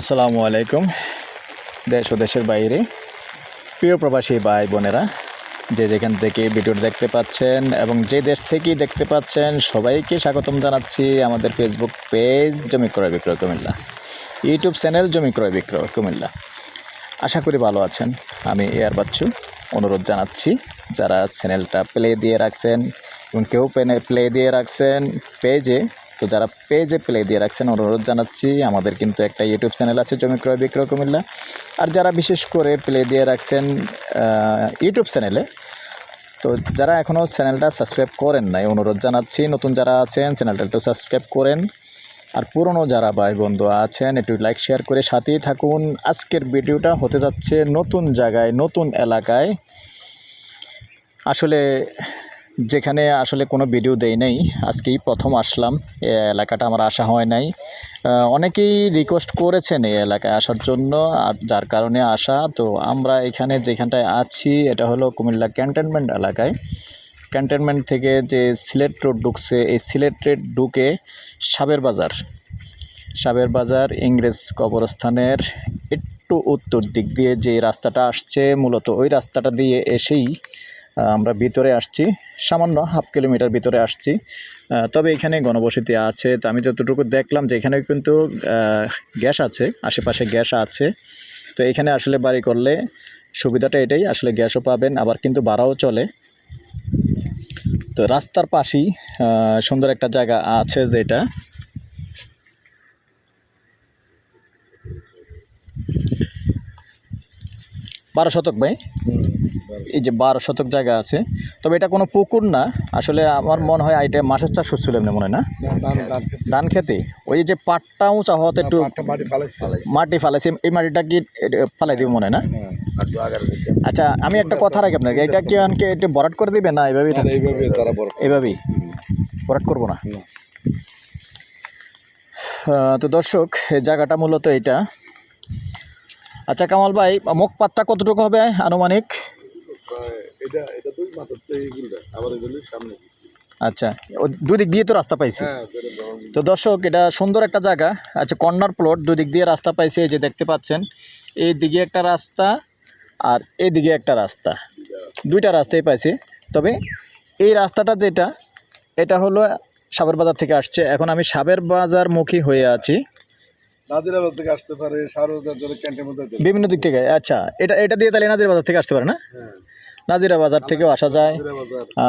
আসসালামু আলাইকুম। দেশ ও দেশের বাইরে। প্রিয় প্রবাসী ভাই বোনেরা, যে যেখান থেকে ভিডিওটি দেখতে পাচ্ছেন এবং যে দেশ থেকেই দেখতে পাচ্ছেন, সবাইকে স্বাগতম জানাচ্ছি আমাদের ফেসবুক পেজ জমি ক্রয় বিক্রয় কুমিল্লা ইউটিউব চ্যানেল জমি ক্রয় বিক্রয় কুমিল্লা। আশা করি ভালো আছেন। আমি এয়ার বাচ্চু। অনুরোধ জানাচ্ছি, যারা চ্যানেলটা প্লে দিয়ে রাখছেন এবং কেউ প্লে দিয়ে রাখছেন পেজে তো যারা পেজে প্লে দিয়ে রাখছেন, অনুরোধ জানাচ্ছি, আমাদের কিন্তু একটা ইউটিউব চ্যানেল আছে, জমি ক্রয় বিক্রয় কুমিল্লা। আর যারা বিশেষ করে প্লে দিয়ে রাখছেন ইউটিউব চ্যানেলে তো যারা এখনও চ্যানেলটা সাবস্ক্রাইব করেন নাই, অনুরোধ জানাচ্ছি, নতুন যারা আছেন চ্যানেলটা একটু সাবস্ক্রাইব করেন। আর পুরনো যারা ভাই বন্ধু আছেন, একটু লাইক শেয়ার করে সাথেই থাকুন। আজকের ভিডিওটা হতে যাচ্ছে নতুন জায়গায়, নতুন এলাকায়। আসলে যেখানে আসলে কোনো ভিডিও দেই নাই, আজকেই প্রথম আসলাম। এই এলাকাটা আমার আসা হয় নাই। অনেকেই রিকোয়েস্ট করেছেন এই এলাকায় আসার জন্য, আর যার কারণে আসা। তো আমরা এখানে যেখানটায় আছি, এটা হলো কুমিল্লা ক্যান্টনমেন্ট এলাকায়। ক্যান্টনমেন্ট থেকে যে সিলেট রোড ঢুকছে, এই সিলেট রোড ঢুকে সাবের বাজার। সাবের বাজার ইংরেজ কবরস্থানের একটু উত্তর দিক দিয়ে যে রাস্তাটা আসছে, মূলত ওই রাস্তাটা দিয়ে এসেই আমরা ভিতরে আসছি। সামান্য হাফ কিলোমিটার ভিতরে আসছি। তবে এখানে গণবসতি আছে। তো আমি যতটুকু দেখলাম যে এখানে কিন্তু গ্যাস আছে, আশেপাশে গ্যাস আছে। তো এখানে আসলে বাড়ি করলে সুবিধাটা এটাই, আসলে গ্যাসও পাবেন, আবার কিন্তু ভাড়াও চলে। তো রাস্তার পাশেই সুন্দর একটা জায়গা আছে যেটা। বারো শতক ভাই? এই যে বারো শতক জায়গা আছে। তবে এটা কোনো পুকুর না। আসলে আমার মনে হয় এটা মাছের চাষ হচ্ছিল এমনি মনে হয় না? ধান খেতে। ওই যে পাটটা উঁচা হওয়াতে একটু মাটি ফালাইছে। এই মাটিটা কি ফালাই দিব মনে হয় না? আচ্ছা আমি একটা কথা রাখি আপনাকে। এটা কি আনকে এটা বরাট করে দিবে না এভাবেই এভাবেই? বরাট করব না? না। তো দর্শক এই জায়গাটা মূলত এটা। আচ্ছা কামাল ভাই মুখ পাতটা কতটুকু হবে আনুমানিক? এটা এটা দুই মাথার তো এইগুলো আবার সামনে। আচ্ছা ও দুই দিক দিয়ে তো রাস্তা পাইছি। হ্যাঁ তো দর্শক এটা সুন্দর একটা জায়গা। আচ্ছা কর্নার প্লট দুই দিক দিয়ে রাস্তা পাইছে এই যে দেখতে পাচ্ছেন। এই দিকে একটা রাস্তা আর এই দিকে একটা রাস্তা। দুইটা রাস্তাই পাইছে। তবে এই রাস্তাটা যেটা এটা হলো সাবের বাজার থেকে আসছে। এখন আমি সাবের বাজার মুখী হয়ে আছি। নাদিরাবাদ থেকে আসতে পারে সারদার জন্য ক্যান্টের মধ্যে বিভিন্ন দিক থেকে আচ্ছা এটা এটা দিয়ে তাহলে নাজিরা বাজার থেকে আসতে পারে না? হ্যাঁ। নাজিরা বাজার থেকেও আসা যায়।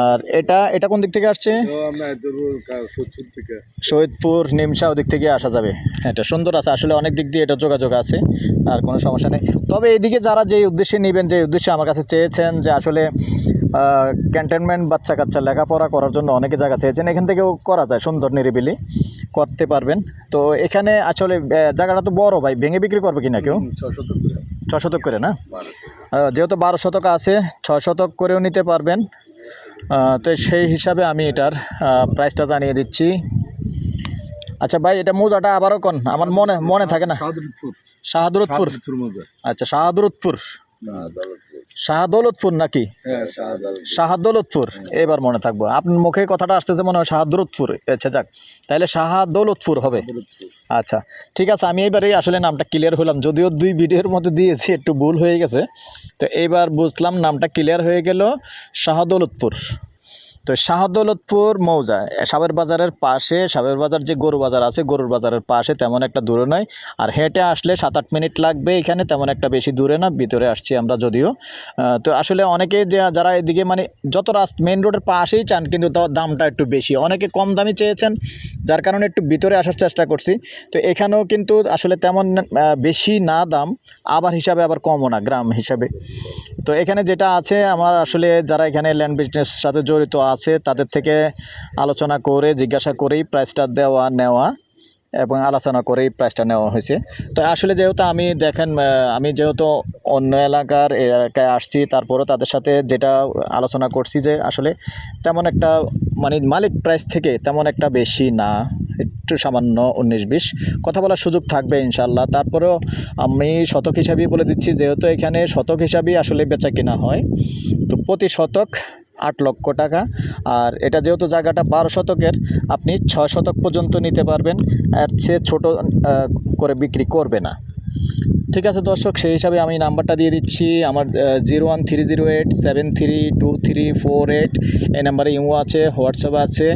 আর এটা এটা কোন দিক থেকে আসছে? শহীদপুর নিমসা ওদিক থেকে আসা যাবে। এটা সুন্দর আছে। আসলে অনেক দিক দিয়ে এটা যোগাযোগ আছে আর কোনো সমস্যা নেই। তবে এইদিকে যারা যে উদ্দেশ্যে নেবেন যে উদ্দেশ্যে আমার কাছে চেয়েছেন যে আসলে ক্যান্টনমেন্ট বাচ্চা কাচ্চা লেখাপড়া করার জন্য অনেকে জায়গা চেয়েছেন এখান থেকেও করা যায় সুন্দর নিরিবিলি। করতে পারবেন। তো এখানে আসলে জায়গাটা তো বড় ভাই ভেঙে বিক্রি করবে কিনা কেউ? ছ শতক করে। না? যেহেতু বারো শতক আছে ছয় শতক করেও নিতে পারবেন। তো সেই হিসাবে আমি এটার প্রাইসটা জানিয়ে দিচ্ছি। আচ্ছা ভাই এটা মোজাটা আবারও কোন? আমার মনে মনে থাকে না। সাদরপুর শাহাদুরতপুর আচ্ছা শাহাদুরতপুর আদালতপুর শাহাদৌলতপুর নাকি? হ্যাঁ শাহাদৌলতপুর। এবার মনে থাকব। আপনার মুখে কথাটা আসতেছে মনে হয় শাহাদুরতপুর আচ্ছা যাক। তাহলে শাহাদৌলতপুর হবে। আচ্ছা ঠিক আছে আমি এবারে আসলে নামটা ক্লিয়ার হলাম যদিও দুই ভিডিওর মধ্যে দিয়েছি একটু ভুল হয়ে গেছে। তো এবার বুঝলাম নামটা ক্লিয়ার হয়ে গেল শাহদৌলতপুর। তো শাহদৌলতপুর মৌজা, সাবের বাজারের পাশে, সাবের বাজার যে গরু বাজার আছে, গরুর বাজারের পাশে তেমন একটা দূরে নয়। আর হেঁটে আসলে সাত আট মিনিট লাগবে এখানে, তেমন একটা বেশি দূরে না, ভিতরে আসছি আমরা যদিও। তো আসলে অনেকে যে, যারা এদিকে মানে যত রাস্তা মেন রোডের পাশেই চান, কিন্তু দামটা একটু বেশি। অনেকে কম দামি চেয়েছেন, যার কারণে একটু ভিতরে আসার চেষ্টা করছি। তো এখানেও কিন্তু আসলে তেমন বেশি না দাম, আবার হিসাবে আবার কমও না, গ্রাম হিসাবে। তো এখানে যেটা আছে, আমার আসলে যারা এখানে ল্যান্ড বিজনেস সাথে জড়িত আছে তাদের থেকে আলোচনা করে, জিজ্ঞাসা করেই প্রাইসটা দেওয়া, নেওয়া এবং আলোচনা করেই প্রাইসটা নেওয়া হয়েছে। তো আসলে যেহেতু আমি দেখেন আমি যেহেতু অন্য এলাকার এলাকায় আসছি, তারপরও তাদের সাথে যেটা আলোচনা করছি যে আসলে তেমন একটা মানে মালিক প্রাইস থেকে তেমন একটা বেশি না, একটু সামান্য উনিশ বিশ। কথা বলার সুযোগ থাকবে ইনশাল্লাহ তারপরেও আমি শতক হিসাবেই বলে দিচ্ছি, যেহেতু এখানে শতক হিসাবেই আসলে বেচা কেনা হয়, তো প্রতি শতক আট লক্ষ টাকা। আর এটা যেহেতু জায়গাটা বারো শতকের, আপনি ছয় শতক পর্যন্ত নিতে পারবেন। এর চেয়ে ছোটো করে বিক্রি করবে না। ঠিক আছে দর্শক, সেই হিসাবে আমি নাম্বারটা দিয়ে দিচ্ছি। আমার zero one three zero eight, seven three two three four eight. এই নাম্বারে ইমো আছে, হোয়াটসঅ্যাপ আছে।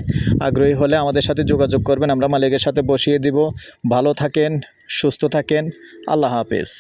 আগ্রহী হলে আমাদের সাথে যোগাযোগ করবেন। আমরা মালিকের সাথে বসিয়ে দিব। ভালো থাকেন, সুস্থ থাকেন। আল্লাহ হাফেজ।